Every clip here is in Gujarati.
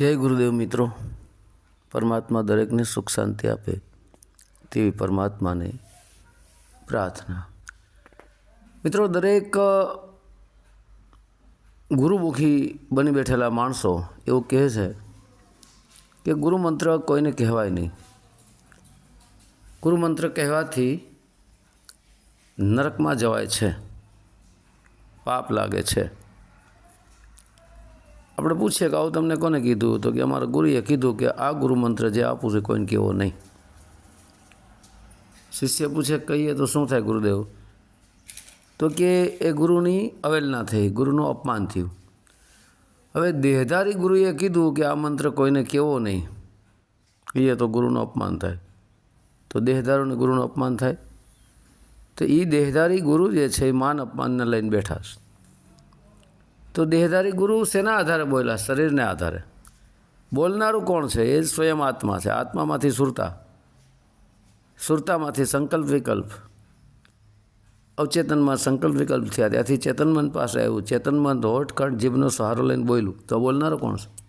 જય ગુરુદેવ મિત્રો. પરમાત્મા દરેકને સુખ શાંતિ આપે તેવી પરમાત્માને પ્રાર્થના. મિત્રો, દરેક ગુરુમુખી બની બેઠેલા માણસો એવું કહે છે કે ગુરુમંત્ર કોઈને કહેવાય નહીં. ગુરુમંત્ર કહેવાથી નરકમાં જવાય છે, પાપ લાગે છે. આપણે પૂછીએ કે આવું તમને કોને કીધું? તો કે અમારા ગુરુએ કીધું કે આ ગુરુ મંત્ર જે આપું છે કોઈને કહેવો નહીં. શિષ્ય પૂછે કહીએ તો શું થાય ગુરુદેવ? તો કે એ ગુરુની અવેલના થઈ, ગુરુનું અપમાન થયું. હવે દેહધારી ગુરુએ કીધું કે આ મંત્ર કોઈને કહેવો નહીં. કહીએ તો ગુરુનું અપમાન થાય. તો દેહધારોને ગુરુનું અપમાન થાય. તો એ દેહધારી ગુરુ જે છે એ માન અપમાનને લઈને બેઠા છે. તો દેહધારી ગુરુ શેના આધારે બોલ્યા? શરીરને આધારે. બોલનારું કોણ છે? એ જ સ્વયં આત્મા છે. આત્મામાંથી સુરતા. સુરતામાંથી સંકલ્પ વિકલ્પ. અવચેતનમાં સંકલ્પ વિકલ્પ થયા. ત્યાંથી ચેતનમન પાસે આવ્યું. ચેતનમન હોઠ જીભનો સહારો લઈને બોલ્યું. તો બોલનારો કોણ છે?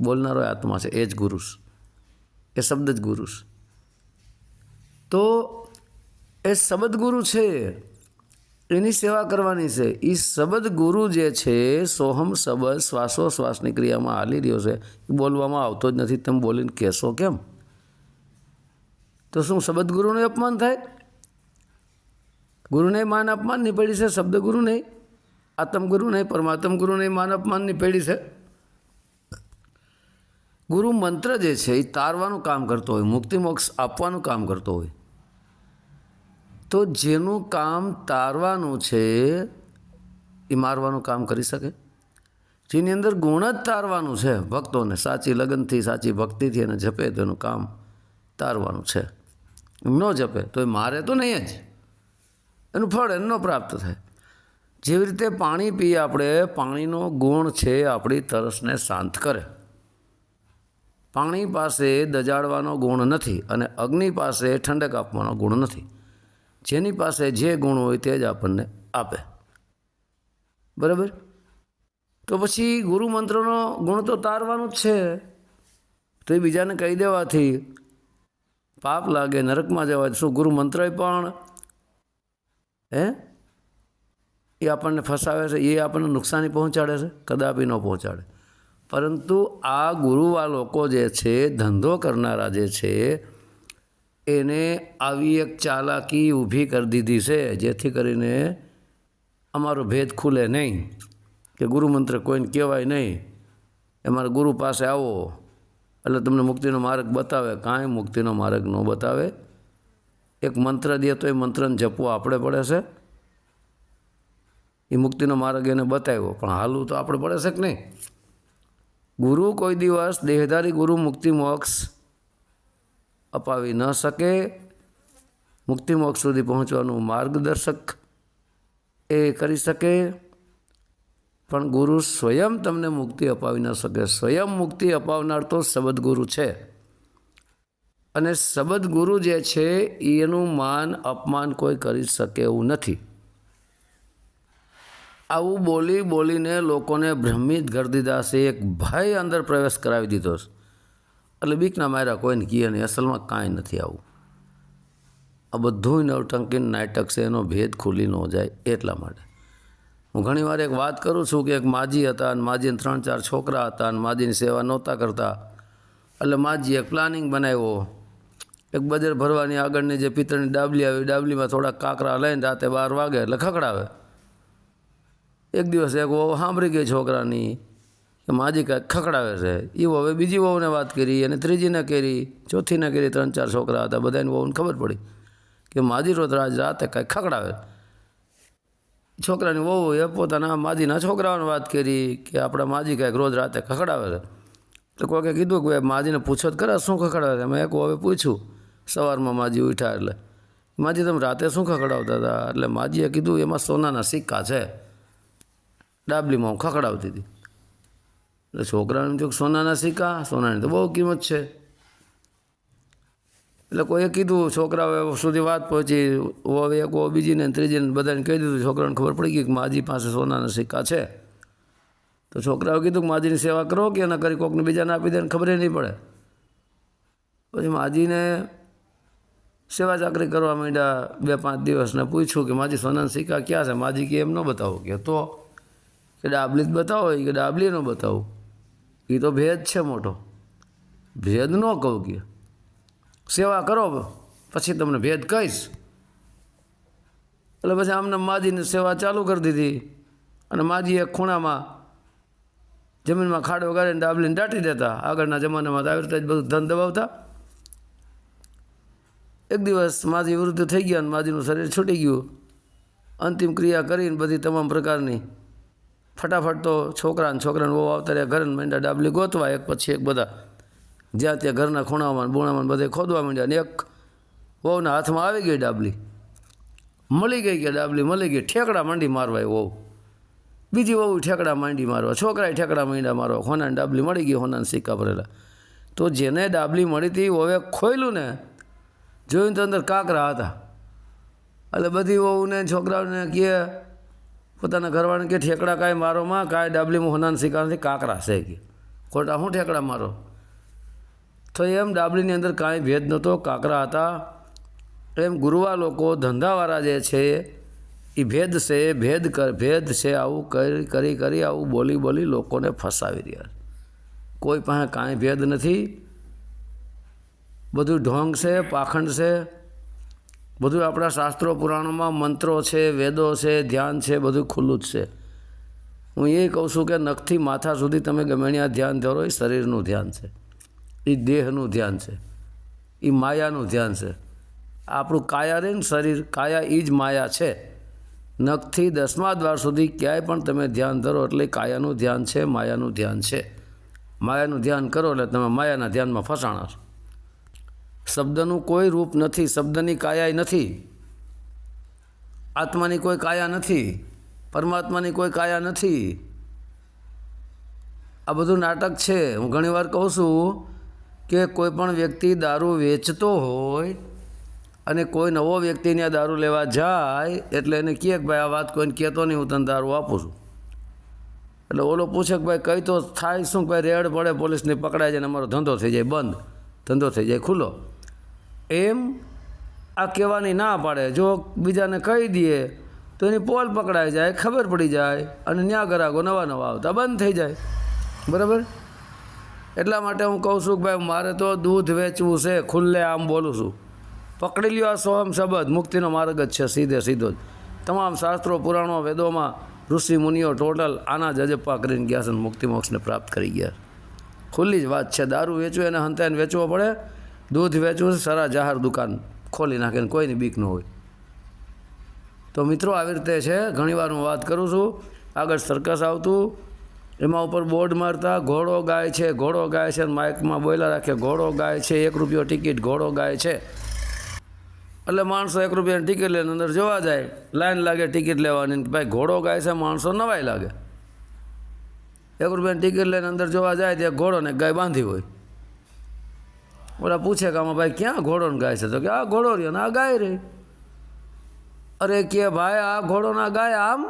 બોલનારો આત્મા છે. એ જ ગુરુસ એ શબ્દ જ ગુરુસ તો એ શબ્દ ગુરુ છે. એની સેવા કરવાની છે. એ શબ્દ ગુરુ જે છે સોહમ શબ્દ શ્વાસોશ્વાસની ક્રિયામાં હાલી રહ્યો છે. એ બોલવામાં આવતો જ નથી. તમે બોલીને કહેશો કેમ? તો શું શબ્દ ગુરુનું અપમાન થાય? ગુરુને માન અપમાનની પેઢી છે? શબ્દ ગુરુ નહીં. આત્મ ગુરુ નહીં, પરમાત્મ ગુરુને માન અપમાનની પેઢી છે. ગુરુ મંત્ર જે છે એ તારવાનું કામ કરતો હોય, મુક્તિ મોક્ષ આપવાનું કામ કરતો હોય. તો જેનું કામ તારવાનું છે, એ મારવાનું કામ કરી શકે? જેની અંદર ગુણ જ તારવાનું છે, ભક્તોને સાચી લગનથી, સાચી ભક્તિથી એને જપે તો એનું કામ તારવાનું છે. ન જપે તો એ મારે તો નહીં જ. એનું ફળ એમનો પ્રાપ્ત થાય. જેવી રીતે પાણી પીએ આપણે, પાણીનો ગુણ છે, આપણી તરસને શાંત કરે. પાણી પાસે દજાડવાનો ગુણ નથી અને અગ્નિ પાસે ઠંડક આપવાનો ગુણ નથી. જેની પાસે જે ગુણ હોય તે જ આપણને આપે. બરાબર? તો પછી ગુરુ મંત્રનો ગુણ તો તારવાનું જ છે. તો એ બીજાને કહી દેવાથી પાપ લાગે, નરકમાં જવાય. શું ગુરુ મંત્ર પણ? હે? એ આપણને ફસાવે છે, એ આપણને નુકસાની પહોંચાડે છે? કદાપી ન પહોંચાડે. પરંતુ આ ગુરુવા લોકો જે છે, ધંધો કરનારા જે છે એને આવી એક ચાલાકી ઊભી કરી દીધી છે, જેથી કરીને અમારો ભેદ ખુલે નહીં. કે ગુરુ મંત્ર કોઈને કહેવાય નહીં. અમારા ગુરુ પાસે આવો, એટલે તમને મુક્તિનો માર્ગ બતાવે. કાંઈ મુક્તિનો માર્ગ ન બતાવે. એક મંત્ર દે તો એ મંત્રને જપવો આપણે પડે છે. એ મુક્તિનો માર્ગ એને બતાવ્યો, પણ હાલવું તો આપણે પડે છે કે નહીં? ગુરુ કોઈ દિવસ દેહધારી ગુરુ મુક્તિ મોક્ષ અપાવી ન શકે. મુક્તિમોક્ષ સુધી પહોંચવાનું માર્ગદર્શક એ કરી શકે. પણ ગુરુ સ્વયં તમને મુક્તિ અપાવી ન શકે. સ્વયં મુક્તિ અપાવનાર તો સબદગુરુ છે. અને સબદગુરુ જે છે, એનું માન અપમાન કોઈ કરી શકે એવું નથી. આવું બોલી બોલીને લોકોને ભ્રમિત કરી દીધા એક ભય અંદર પ્રવેશ કરાવી દીધો છે એટલે બીકના માર્યા કોઈને કીએ નહીં, અસલમાં કાંઈ નથી આવું. આ બધું નવટંકી નાટક છે, એનો ભેદ ખુલી ન જાય એટલા માટે. હું ઘણીવાર એક વાત કરું છું કે એક માજી હતા અને માજીને ત્રણ ચાર છોકરા હતા અને માજીની સેવા નહોતા કરતા. એટલે માજી એક પ્લાનિંગ બનાવ્યો. એક બજાર ભરવાની આગળની જે પિત્તળની ડાબલી આવી, ડાબલીમાં થોડા કાંકરા લઈને રાતે બાર વાગે એટલે ખખડાવે. એક દિવસ એક સાંભળી ગઈ છોકરાની. કે માજી ખખડાવે છે. એ હવે બીજી વહુને વાત કરી અને ત્રીજીને કરી. ચોથીને કરી ત્રણ ચાર છોકરા હતા, બધાને વહુને ખબર પડી કે માજી રોજ રાજ રાતે કાંઈક ખખડાવે છોકરાની વહુ એ પોતાના માજીના છોકરાઓને વાત કરી કે આપણા માજી કાંઈક રોજ રાતે ખખડાવે છે. તો કોઈકે કીધું કે માજીને પૂછો જ કરે શું ખખડાવે છે? મેં એક હવે પૂછ્યું, સવારમાં માજી ઉઠ્યા એટલે. માજી, તમે રાતે શું ખખડાવતા હતા? એટલે માજીએ કીધું, એમાં સોનાના સિક્કા છે. ડાબલીમાં હું ખખડાવતી હતી. એટલે છોકરાને જો સોનાના સિક્કા? સોનાની તો બહુ કિંમત છે. એટલે કોઈએ કીધું, છોકરાઓ સુધી વાત પહોંચી. હવે એક બીજીને ત્રીજીને બધાને કહી દીધું. છોકરાને ખબર પડી ગઈ કે માજી પાસે સોનાના સિક્કા છે. તો છોકરાઓ કીધું કે માજીની સેવા કરો કે એના કરી કોકને બીજાને આપી દે ખબર નહીં પડે. પછી માજીને સેવા ચાકરી કરવા માંડ્યા બે, પાંચ દિવસને પૂછ્યું કે માજી સોનાના સિક્કા ક્યાં છે? માજી કે એમ ન બતાવો. કે તો કે ડાબલી જ બતાવો. કે ડાબલી ન બતાવો. એ તો ભેદ છે મોટો. ભેદ ન કહું કે. સેવા કરો પછી તમને ભેદ કહીશ. એટલે પછી આમને માજીની સેવા ચાલુ કરી દીધી. અને માજી એક ખૂણામાં જમીનમાં ખાડો ગાળીને ડાબલીને દાટી દેતા. આગળના જમાનામાં આવી રીતે જ બધું ધન દબાવતા. એક દિવસ માજી વૃદ્ધ થઈ ગયા અને માજીનું શરીર છૂટી ગયું. અંતિમ ક્રિયા કરીને બધી તમામ પ્રકારની ફટાફટ તો છોકરાને છોકરાને બહુ આવતા રહ્યા ઘરે માંડ્યા ડાબલી ગોતવા, એક પછી એક બધા. જ્યાં ત્યાં ઘરના ખૂણામાં બોણામાં બધે ખોદવા માંડ્યા અને એક વહુના હાથમાં આવી ગઈ ડાબલી. મળી ગઈ કે ડાબલી, મળી ગઈ. ઠેકડા માંડી મારવા એ વહુ. બીજી વહુ ઠેકડા માંડી મારવા, છોકરાએ ઠેકડા માંડ્યા મારવા. હોનાની ડાબલી મળી ગઈ, હોનાના સિક્કા ભરેલા. તો જેને ડાબલી મળી હતી હવે ખોયલું ને, જોયું તો અંદર કાંકરા હતા. એટલે બધી વહુને છોકરાઓને કહે પોતાના ઘરવાળાને કે, ઠેકડા કાંઈ મારો માં, કાંઈ ડાબલીમાં હોનાના શિકારથી કાંકરા છે કે. ખોટા, હું ઠેકડા મારો? તો એમ ડાબલીની અંદર કાંઈ ભેદ નહોતો, કાંકરા હતા. એમ ગુરુવા લોકો ધંધાવાળા જે છે એ ભેદ છે, ભેદ કર, ભેદ છે, આવું કરી કરી, આવું બોલી બોલી લોકોને ફસાવી રહ્યા છે. કોઈ પાસે કાંઈ ભેદ નથી. બધું ઢોંગ છે, પાખંડ છે. બધું આપણા શાસ્ત્રો, પુરાણોમાં મંત્રો છે, વેદો છે, ધ્યાન છે, બધું ખુલ્લું જ છે. હું એ કહું છું કે નખથી માથા સુધી તમે ગમે ત્યાં ધ્યાન ધરો, એ શરીરનું ધ્યાન છે. એ દેહનું ધ્યાન છે. એ માયાનું ધ્યાન છે. આપણું કાયા રહે ને શરીર, કાયા એ જ માયા છે. નખથી દસમા દ્વાર સુધી ક્યાંય પણ તમે ધ્યાન ધરો એટલે કાયાનું ધ્યાન છે, માયાનું ધ્યાન છે. માયાનું ધ્યાન કરો એટલે તમે માયાના ધ્યાનમાં ફસાણા છો. શબ્દનું કોઈ રૂપ નથી, શબ્દની કાયા નથી. આત્માની કોઈ કાયા નથી, પરમાત્માની કોઈ કાયા નથી. આ બધું નાટક છે. હું ઘણીવાર કહું છું કે કોઈ પણ વ્યક્તિ દારૂ વેચતો હોય અને કોઈ નવો વ્યક્તિને આ દારૂ લેવા જાય, એટલે એને કહે કે ભાઈ આ વાત કોઈને કહેતો નહીં, હું તને દારૂ આપું છું. એટલે ઓલો પૂછે કે ભાઈ કઈ તો થાય શું? ભાઈ રેડ પડે, પોલીસને પકડાય જાય ને અમારો ધંધો થઈ જાય, બંધ. ધંધો થઈ જાય, ખુલ્લો. એમ આ કહેવાની ના પાડે. જો બીજાને કહી દઈએ, તો એની પોલ પકડાઈ જાય, ખબર પડી જાય અને ન્યા ગ્રાહકો નવા નવા આવતા. બંધ થઈ જાય. બરાબર? એટલા માટે હું કહું છું કે ભાઈ, મારે તો દૂધ વેચવું છે, ખુલ્લે આમ બોલું છું. પકડી લ્યો આ સોહમ શબ્દ. મુક્તિનો માર્ગ જ છે, સીધે સીધો જ. તમામ શાસ્ત્રો, પુરાણો, વેદોમાં ઋષિ મુનિઓ ટોટલ આના જ અજપ્પા કરીને ગયા છે મુક્તિ મોક્ષને પ્રાપ્ત કરી ગયા ખુલ્લી જ વાત છે. દારૂ વેચવું એને હંતાઈને વેચવો પડે. દૂધ વેચવું છે, સારા જાહેર દુકાન ખોલી નાખીને કોઈની બીક ન હોય. તો મિત્રો, આવી રીતે છે ઘણીવાર હું વાત કરું છું. આગળ સર્કસ આવતું. એમાં ઉપર બોર્ડ મારતા, ઘોડો ગાય છે, ઘોડો ગાય છે માઇકમાં બોયલા રાખે, ઘોડો ગાય છે, એક રૂપિયો ટિકિટ, ઘોડો ગાય છે. એટલે માણસો એક રૂપિયાની ટિકિટ લઈને અંદર જોવા જાય, લાઈન લાગે ટિકિટ લેવાની ભાઈ ઘોડો ગાય છે, માણસો નવાઈ લાગે. એક રૂપિયાની ટિકિટ લઈને અંદર જોવા જાય, ત્યાં ઘોડો ને ગાય બાંધી હોય. ઓલા પૂછે કે આમાં ભાઈ ક્યાં ઘોડોને ગાય છે? તો કે આ ઘોડો રહ્યો ને આ ગાય રહી અરે કે ભાઈ, આ ઘોડો ના ગાય આમ?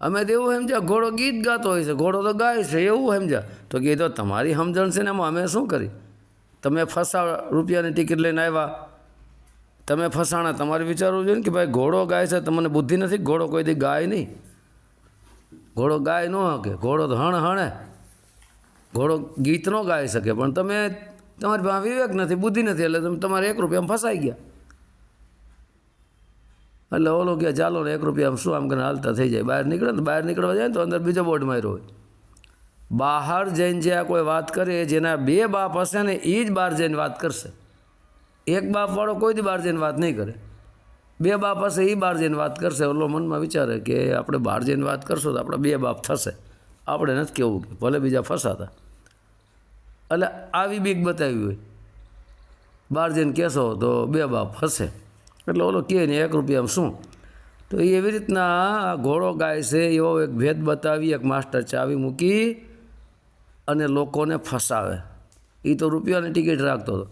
અમે તો એવું સમજ્યા, ઘોડો ગીત ગાતો હોય છે, ઘોડો તો ગાય છે, એવું સમજ્યા. તો કે તો તમારી સમજણ છે ને એમાં અમે શું કરી? તમે ફસા રૂપિયાની ટિકિટ લઈને આવ્યા. તમે ફસાણા, તમારે વિચારવું જોઈએ ને કે ભાઈ ઘોડો ગાય છે, તમને બુદ્ધિ નથી? ઘોડો કોઈ દી ગાય નહીં. ઘોડો ગાય ન હકે, ઘોડો તો હણ હણે ઘોડો ગીત ન ગાઈ શકે, પણ તમે તમારી પાસે વિવેક નથી, બુદ્ધિ નથી, એટલે તમે તમારે એક રૂપિયામાં ફસાઈ ગયા. એટલે ઓલો કે ચાલો ને એક રૂપિયા શું આમ કરીને હાલતા થઈ જાય. બહાર નીકળે ને બહાર નીકળવા જાય ને તો અંદર બીજો બોર્ડ માર્યો હોય. બહાર જઈને જે આ કોઈ વાત કરે, જેના બે બાપ હશે ને એ જ બહાર જઈને વાત કરશે. એક બાપવાળો કોઈ દી બહાર જઈને વાત નહીં કરે. બે બાપ હશે એ બહાર જઈને વાત કરશે. ઓલો મનમાં વિચારે કે આપણે બહાર જઈને વાત કરશું તો આપણા બે બાપ થશે. આપણે નથી કહેવું ભલે બીજા ફસાતા. એટલે આવી બીક બતાવી હોય. બહાર જઈને કહેશો તો બે બાપ હશે. એટલે ઓલો કહે ને, એક રૂપિયામાં શું? તો એવી રીતના આ ઘોડો ગાય છે, એવો એક ભેદ બતાવી, એક માસ્ટર ચાવી મૂકી અને લોકોને ફસાવે. એ તો રૂપિયાની ટિકિટ રાખતો હતો.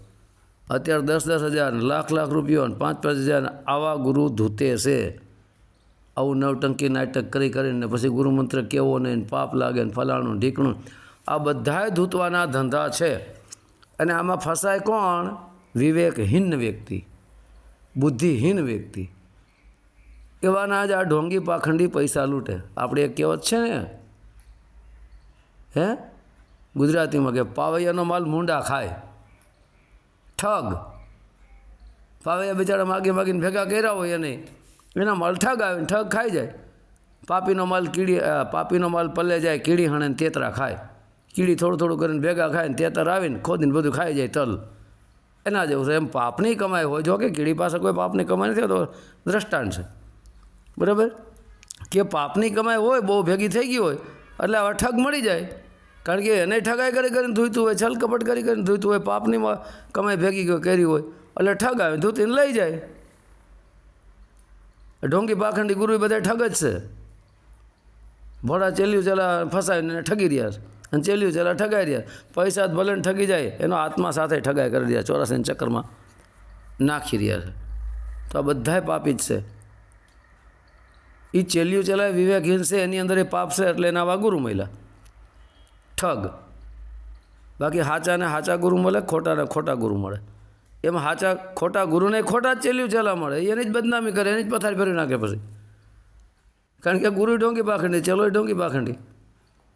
અત્યારે દસ દસ હજાર લાખ લાખ રૂપિયો પાંચ પાંચ હજાર આવા ગુરુ ધૂતે છે. આવું નવટંકી નાટક કરી કરીને પછી ગુરુમંત્ર કેવો ને પાપ લાગે ને ફલાણું ઢીકણું આ બધાય ધૂતવાના ધંધા છે. અને આમાં ફસાય કોણ? વિવેકહીન વ્યક્તિ. બુદ્ધિહીન વ્યક્તિ. એવાના જ આ ઢોંગી પાખંડી પૈસા લૂંટે. આપણે એક કહેવત છે ને, હે? ગુજરાતીમાં કે પાવૈયાનો માલ મૂંડા ખાય. ઠગ. પાવૈયા બિચારા માગી માગીને ભેગા કર્યા હોય એને. એના માલ ઠગ આવે ઠગ ખાઈ જાય. પાપીનો માલ કીડી પાપીનો માલ પલ્લે જાય, કીડી હણે તેતરા ખાય. કીડી થોડું થોડું કરીને ભેગા ખાય ને તેતર આવીને ખોદીને બધું ખાઈ જાય તલ. એના જેવું છે. એમ પાપની કમાઈ હોય જો કે કીડી પાસે કોઈ પાપની કમાઈ નથી તો દ્રષ્ટાંત છે. બરાબર? કે પાપની કમાઈ હોય, બહુ ભેગી થઈ ગઈ હોય, એટલે હવે ઠગ મળી જાય. કારણ કે એને ઠગાઈ કરી કરીને ધોઈતું હોય છલ કપટ કરી કરીને ધોઈતું હોય, પાપની કમાઈ ભેગી કરી હોય, એટલે ઠગ આવે, ધૂતીને લઈ જાય. ઢોંગી, પાખંડી ગુરુ બધા ઠગ જ છે. ભોળા ચેલ્યું ચલા ફસાવીને ઠગી રહ્યા છે. અને ચેલ્યું ચેલા ઠગાઈ રહ્યા. પૈસા ભલે ઠગી જાય, એનો આત્મા સાથે ઠગાઈ કરી રહ્યા ચોરાસી ચક્કરમાં નાખી રહ્યા છે. તો આ બધાય પાપી જ છે. એ ચેલ્યું ચલાય વિવેકહીન છે એની અંદર એ પાપ છે એટલે એના આવા ગુરુ મળ્યા. ઠગ. બાકી હાચાને હાચા ગુરુ મળે, ખોટાને ખોટા ગુરુ મળે. એમાં હાચા, ખોટા ગુરુને ખોટા જ ચેલ્યું ચલા મળે. એની જ બદનામી કરે, એની જ પથારી ફેરવી નાખે પછી. કારણ કે ગુરુ ડોંગી પાખંડી ચલો ડોંગી પાખંડી.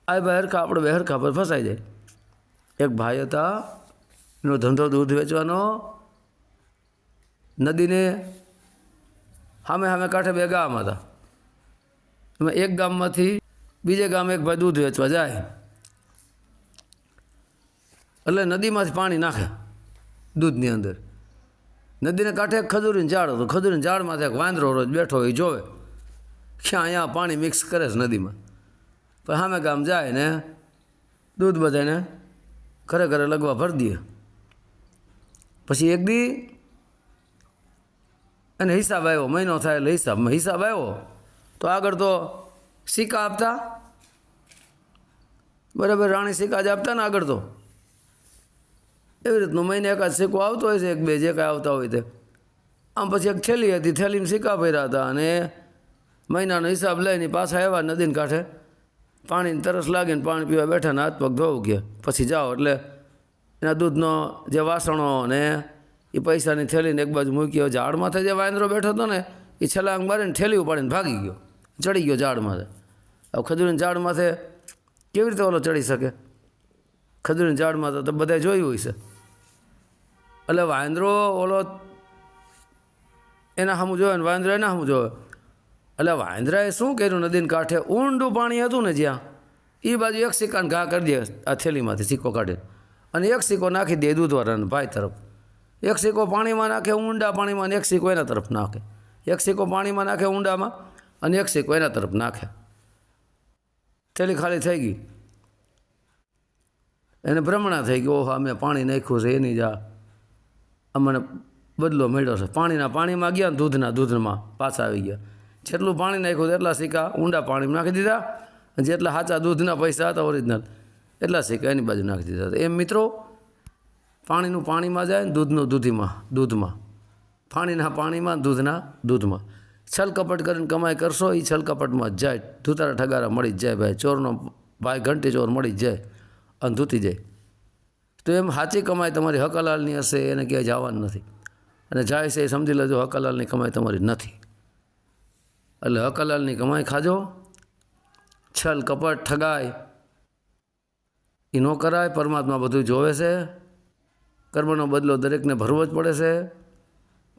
આ હરખા આપણે બે હરખા પર ફસાઈ જાય એક ભાઈ હતા, એનો ધંધો દૂધ વેચવાનો. નદીને સામે સામે કાંઠે બે ગામ હતા. એમાં એક ગામમાંથી બીજે ગામ એક ભાઈ દૂધ વેચવા જાય. એટલે નદીમાંથી પાણી નાખે દૂધની અંદર. નદીને કાંઠે એક ખજૂરીને ઝાડ હતું. ખજૂરીને ઝાડમાંથી એક વાંદરો રોજ બેઠો હોય, જોવે. ક્યાં અહીંયા પાણી મિક્સ કરે છે નદીમાં. પણ સામે ગામ જાય ને, દૂધ બધાને ઘરે ઘરે લગવા ભરી દે. પછી એક દી અને હિસાબ આવ્યો, મહિનો થાય એટલે હિસાબમાં હિસાબ આવ્યો. તો આગળ તો સિક્કા આપતા. બરાબર, રાણી સિક્કા જ આપતા ને આગળ તો. એવી રીતનું મહિને એકાદ સિક્કો આવતો હોય છે, એક બે જે કાંઈ આવતા હોય તે. આમ પછી એક થેલી હતી, થેલીમાં સિક્કા ભર્યા હતા અને મહિનાનો હિસાબ લઈને પાછા આવ્યા નદીને કાંઠે. પાણીની તરસ લાગીને પાણી પીવા બેઠા ને હાથ પગ ધોવું ગયા પછી જાઓ એટલે એના દૂધનો જે વાસણો ને એ પૈસાની થેલીને એક બાજુ મૂકી ઝાડ માથે જે વાંદરો બેઠો હતો ને, એ છલાંગ મારીને થેલી ઉપાડીને ભાગી ગયો, ચડી ગયો ઝાડ માથે હવે ખજૂરીના ઝાડ માથે કેવી રીતે ઓલો ચડી શકે? ખજૂરીના ઝાડ માથે તો બધાએ જોયું હોય છે એટલે વાંદરો ઓલો એના સામું જોયો ને વાંદરો એના સામું જોયો. એટલે વાંદરાએ શું કર્યું? નદીને કાંઠે ઊંડું પાણી હતું ને જ્યાં? એ બાજુ એક સિક્કાને ઘા કરી દે, આ થેલીમાંથી સિક્કો કાઢે. અને એક સિક્કો નાખી દે દૂધવાળાને ભાઈ તરફ. એક સિક્કો પાણીમાં નાખે, ઊંડા પાણીમાં, અને એક સિક્કો એના તરફ નાખે. એક સિક્કો પાણીમાં નાખે, ઊંડામાં, અને એક સિક્કો એના તરફ નાખે. થેલી ખાલી થઈ ગઈ. એને ભ્રમણા થઈ ગઈ, ઓહો, અમે પાણી નાખ્યું છે, એની જા અમને બદલો મળ્યો છે. પાણીના પાણીમાં ગયા દૂધના દૂધમાં પાછા આવી ગયા. જેટલું પાણી નાખ્યું એટલા સિક્કા ઊંડા પાણીમાં નાખી દીધા. જેટલા સાચા દૂધના પૈસા હતા ઓરિજિનલ એટલા સિક્કા એની બાજુ નાખી દીધા એમ મિત્રો, પાણીનું પાણીમાં જાય ને દૂધનું દૂધીમાં, દૂધમાં. પાણીના પાણીમાં, દૂધના દૂધમાં. છલકપટ કરીને કમાઈ કરશો એ છલકપટમાં જ જાય. ધૂતારા ઠગારા મળી જ જાય ભાઈ. ચોરનો ભાઈ ઘંટી ચોર મળી જ જાય અને ધૂતી જાય. તો એમ સાચી કમાઈ તમારી હકલાલની હશે, એને ક્યાંય જવાનું નથી. અને જાય છે એ સમજી લેજો, હકલાલની કમાઈ તમારી નથી. એટલે હકલાલની કમાઈ ખાજો. છલ કપટ ઠગાય. એ ન કરાય, પરમાત્મા બધું જોવે છે. કર્મનો બદલો દરેકને ભરવો જ પડે છે.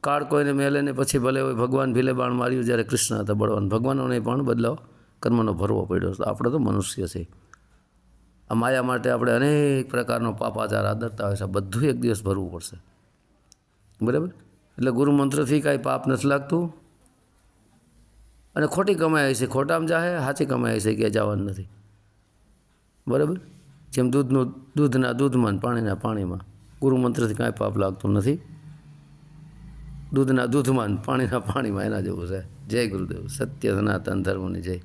કાળ કોઈને મેલે ને પછી ભલે હોય ભગવાન ભીલે બાણ માર્યું જ્યારે કૃષ્ણ હતા બળવાન. ભગવાનોને પણ બદલો કર્મનો ભરવો પડ્યો છે. આપણે તો મનુષ્ય છે આ માયા માટે આપણે અનેક પ્રકારનો પાપાચાર આદરતા હોય છે. બધું એક દિવસ ભરવું પડશે. બરાબર? એટલે ગુરુ મંત્રથી કાંઈ પાપ નથી લાગતું. અને ખોટી કમાઈ છે ખોટામાં જાહે, સાચી કમાઈ છે કે જવાનું નથી. બરાબર? જેમ દૂધનું, દૂધના, દૂધમાં પાણીના પાણીમાં. ગુરુ મંત્રથી કાંઈ પાપ લાગતું નથી. દૂધના દૂધમાં પાણીના પાણીમાં એના જેવું છે. જય ગુરુદેવ. સત્ય સનાતન ધર્મની જય.